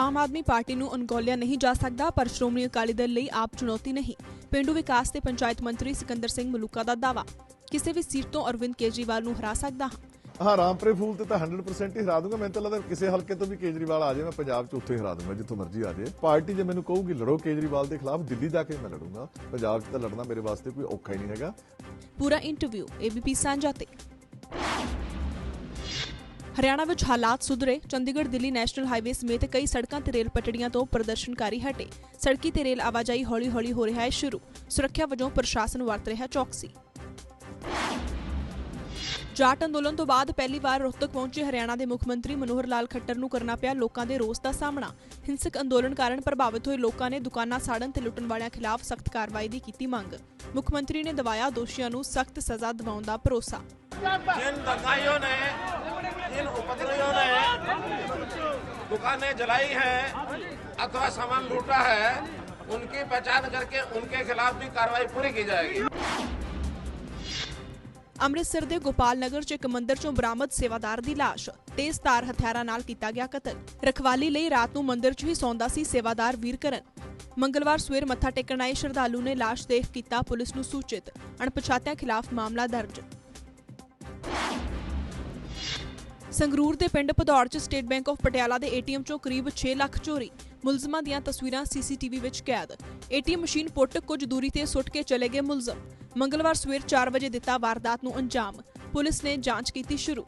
Aam Aadmi party ਨੂੰ ਅਣਗੌਲਿਆ ਨਹੀਂ ਜਾ ਸਕਦਾ ਪਰ ਸ਼੍ਰੋਮਣੀ ਅਕਾਲੀ ਦਲ ਲਈ ਆਪ ਚੁਣੌਤੀ ਨਹੀਂ। ਪਿੰਡੂ ਵਿਕਾਸ ਤੇ ਪੰਚਾਇਤ ਮੰਤਰੀ ਸਿਕੰਦਰ ਸਿੰਘ ਮਲੂਕਾ ਦਾ ਦਾਵਾ ਕਿਸੇ ਵੀ ਸੀਟ ਤੋਂ ਅਰਵਿੰਦ ਕੇਜਰੀਵਾਲ ਨੂੰ ਹਰਾ ਸਕਦਾ ਹਾਂ। ਹਾਂ ਰਾਮਪੁਰੇ ਫੂਲ ਤੇ ਤਾਂ 100% ਹੀ ਹਰਾ ਦੂੰਗਾ। ਮੈਨੂੰ ਤਾਂ ਲੱਗਦਾ ਕਿਸੇ ਹਲਕੇ ਤੋਂ ਵੀ ਕੇਜਰੀਵਾਲ ਆ ਜਾਏ ਮੈਂ ਪੰਜਾਬ 'ਚ ਉੱਥੇ ਹਰਾ ਦੂੰਗਾ ਜਿੱਥੋਂ ਮਰਜ਼ੀ ਆ ਜਾਏ। ਪਾਰਟੀ ਜੇ ਮੈਨੂੰ ਕਹੂਗੀ ਲੜੋ ਕੇਜਰੀਵਾਲ ਦੇ ਖਿਲਾਫ ਦਿੱਲੀ ਜਾ ਕੇ ਮੈਂ ਲੜੂੰਗਾ। ਪੰਜਾਬ 'ਚ ਤਾਂ ਲੜਨਾ ਮੇਰੇ ਵਾਸਤੇ ਕੋਈ ਔਖਾ ਹੀ ਨਹੀਂ ਹੈਗਾ। ਪੂਰਾ ਇੰਟਰਵਿਊ ਏਬੀਪੀ ਸਾਂਝਾ ਤੇ। ਹਰਿਆਣਾ ਵਿੱਚ ਹਾਲਾਤ ਸੁਧਰੇ, ਚੰਡੀਗੜ੍ਹ, ਦਿੱਲੀ ਨੈਸ਼ਨਲ ਹਾਈਵੇ ਸਮੇਤ ਕਈ ਸੜਕਾਂ ਤੇ ਰੇਲ ਪਟੜੀਆਂ ਤੋਂ ਪ੍ਰਦਰਸ਼ਨਕਾਰੀ ਹਟੇ। ਸੜਕੀ ਤੇ ਰੇਲ ਆਵਾਜਾਈ ਹੌਲੀ-ਹੌਲੀ ਹੋ ਰਿਹਾ ਹੈ ਸ਼ੁਰੂ। ਸੁਰੱਖਿਆ ਵਜੋਂ ਪ੍ਰਸ਼ਾਸਨ ਵਰਤ ਰਿਹਾ ਚੌਕਸੀ। ਜਾਟ ਅੰਦੋਲਨ ਤੋਂ ਬਾਅਦ ਪਹਿਲੀ ਵਾਰ ਰੋਹਤਕ ਪਹੁੰਚੇ ਹਰਿਆਣਾ ਦੇ ਮੁੱਖ ਮੰਤਰੀ ਮਨੋਹਰ ਲਾਲ ਖੱਟਰ ਨੂੰ ਕਰਨਾ ਪਿਆ ਲੋਕਾਂ ਦੇ ਰੋਸ ਦਾ ਸਾਹਮਣਾ। ਹਿੰਸਕ ਅੰਦੋਲਨ ਕਾਰਨ ਪ੍ਰਭਾਵਿਤ ਹੋਏ ਲੋਕਾਂ ਨੇ ਦੁਕਾਨਾਂ ਸਾੜਨ ਤੇ ਲੁੱਟਣ ਵਾਲਿਆਂ ਖਿਲਾਫ ਸਖਤ ਕਾਰਵਾਈ ਦੀ ਕੀਤੀ ਮੰਗ। ਮੁੱਖ ਮੰਤਰੀ ਨੇ ਦਵਾਇਆ ਦੋਸ਼ੀਆਂ ਨੂੰ ਸਖਤ ਸਜ਼ਾ ਦਿਵਾਉਣ ਦਾ ਭਰੋਸਾ। ਜਿਨ ਦੰਗਾਈਆਂ ਨੇ जिन उपद्रवियों ने दुकानें जलाई हैं अथवा सामान लूटा है उनकी पहचान करके उनके खिलाफ भी कार्रवाई पूरी की जाएगी ਅੰਮ੍ਰਿਤਸਰ ਦੇ ਗੋਪਾਲ ਨਗਰ 'ਚ ਇੱਕ ਮੰਦਿਰ 'ਚੋਂ ਬਰਾਮਦ ਸੇਵਾਦਾਰ ਦੀ ਲਾਸ਼ ਤੇਜ਼ ਧਾਰ ਹਥਿਆਰਾਂ ਨਾਲ ਕੀਤਾ ਗਿਆ ਕਤਲ ਰਖਵਾਲੀ ਲਈ ਰਾਤ ਨੂੰ ਮੰਦਿਰ 'ਚ ਹੀ ਸੌਂਦਾ ਸੀ ਸੇਵਾਦਾਰ ਵੀਰਕਰਨ ਮੰਗਲਵਾਰ ਸਵੇਰ ਮੱਥਾ ਟੇਕਣ ਆਏ ਸ਼ਰਧਾਲੂ ਨੇ ਲਾਸ਼ ਦੇਖ ਕੀਤਾ ਪੁਲਿਸ ਨੂੰ ਸੂਚਿਤ ਅਣਪਛਾਤਿਆਂ ਖਿਲਾਫ ਮਾਮਲਾ ਦਰਜ ਸੰਗਰੂਰ ਦੇ ਪਿੰਡ ਭਦੌੜ 'ਚ ਸਟੇਟ ਬੈਂਕ ਆਫ ਪਟਿਆਲਾ ਦੇ ਏਟੀਐਮ 'ਚੋਂ ਕਰੀਬ 6 ਲੱਖ ਚੋਰੀ, ਮੁਲਜ਼ਮਾਂ ਦੀਆਂ ਤਸਵੀਰਾਂ ਸੀਸੀਟੀਵੀ ਵਿੱਚ ਕੈਦ। ਏਟੀਐਮ ਮਸ਼ੀਨ ਪੁੱਟ ਕੁਝ ਦੂਰੀ ਤੇ ਸੁੱਟ ਕੇ ਚਲੇ ਗਏ ਮੁਲਜ਼ਮ। ਮੰਗਲਵਾਰ ਸਵੇਰ 4 ਵਜੇ ਦਿੱਤਾ ਵਾਰਦਾਤ ਨੂੰ ਅੰਜਾਮ। ਪੁਲਿਸ ਨੇ ਜਾਂਚ ਕੀਤੀ ਸ਼ੁਰੂ।